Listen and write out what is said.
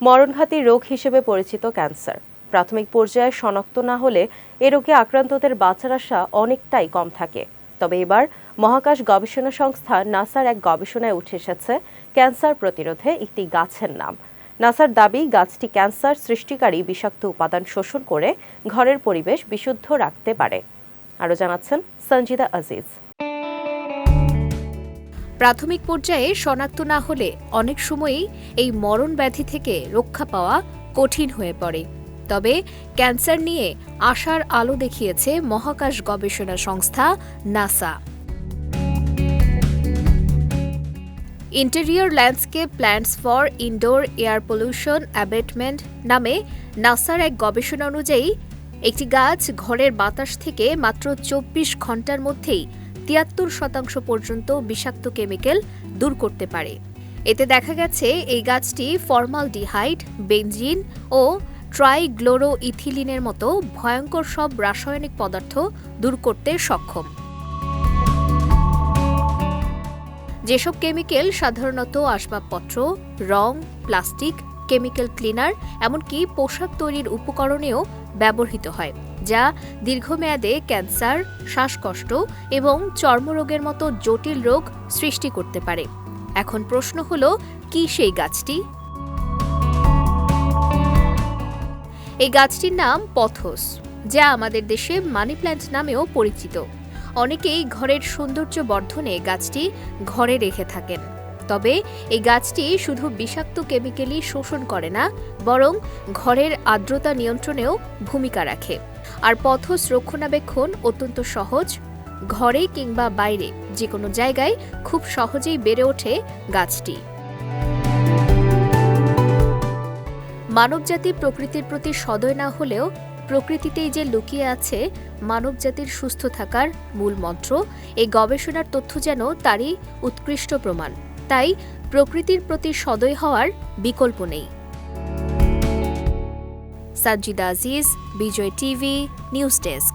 মরণঘাতী রোগ হিসেবে পরিচিত ক্যান্সার। প্রাথমিক পর্যায়ে শনাক্ত না হলে এ রোগে আক্রান্তদের বাঁচার আশা অনেকটাই কম থাকে। তবে এবার মহাকাশ গবেষণা সংস্থা নাসার এক গবেষণায় উঠে এসেছে, ক্যান্সার প্রতিরোধে একটি গাছের নাম। নাসার দাবি, গাছটি ক্যান্সার সৃষ্টিকারী বিষাক্ত উপাদান শোষণ করে ঘরের পরিবেশ বিশুদ্ধ রাখতে পারে। আরও জানাচ্ছেন সঞ্জিদা আজিজ। প্রাথমিক পর্যায়ে শনাক্ত না হলে অনেক সময়ই এই মরণ ব্যাধি থেকে রক্ষা পাওয়া কঠিন হয়ে পড়ে। তবে ক্যান্সার নিয়ে আশার আলো দেখিয়েছে মহাকাশ গবেষণা সংস্থা NASA. Interior landscape plants for indoor air pollution abatement নামে নাসার এক গবেষণা অনুযায়ী, একটি গাছ ঘরের বাতাস থেকে মাত্র চব্বিশ ঘণ্টার মধ্যেই তিয়াত্তর শতাংশ পর্যন্ত বিষাক্ত কেমিক্যাল দূর করতে পারে। এতে দেখা গেছে এই গাছটি ফর্মালডিহাইড, বেনজিন ও ট্রাইগ্লোরো ইথিলিনের মতো ভয়ঙ্কর সব রাসায়নিক পদার্থ দূর করতে সক্ষম। যেসব কেমিক্যাল সাধারণত আসবাবপত্র, রং, প্লাস্টিক কেমিক্যাল ক্লিনার, এমনকি পোশাক তৈরির উপকরণেও ব্যবহৃত হয়, যা দীর্ঘমেয়াদে ক্যান্সার, শ্বাসকষ্ট এবং চর্মরোগের মতো জটিল রোগ সৃষ্টি করতে পারে। এখন প্রশ্ন হলো, কি সেই গাছটি? এই গাছটির নাম পথস, যা আমাদের দেশে মানি প্ল্যান্ট নামেও পরিচিত। অনেকেই ঘরের সৌন্দর্য বর্ধনে গাছটি ঘরে রেখে থাকেন। তবে এই গাছটি শুধু বিষাক্ত কেমিক্যালই শোষণ করে না, বরং ঘরের আর্দ্রতা নিয়ন্ত্রণেও ভূমিকা রাখে। আর পথস রক্ষণাবেক্ষণ অত্যন্ত সহজ। ঘরে কিংবা বাইরে যে কোনো জায়গায় খুব সহজেই বেড়ে ওঠে গাছটি। মানবজাতি প্রকৃতির প্রতি সদয় না হলেও প্রকৃতিতেই যে লুকিয়ে আছে, মানবজাতির সুস্থ থাকার মূল মন্ত্র, এই গবেষণার তথ্য যেন তারই উৎকৃষ্ট প্রমাণ। তাই প্রকৃতির প্রতি সদয় হওয়ার বিকল্প নেই। Sajjida Aziz Bijoy TV news desk.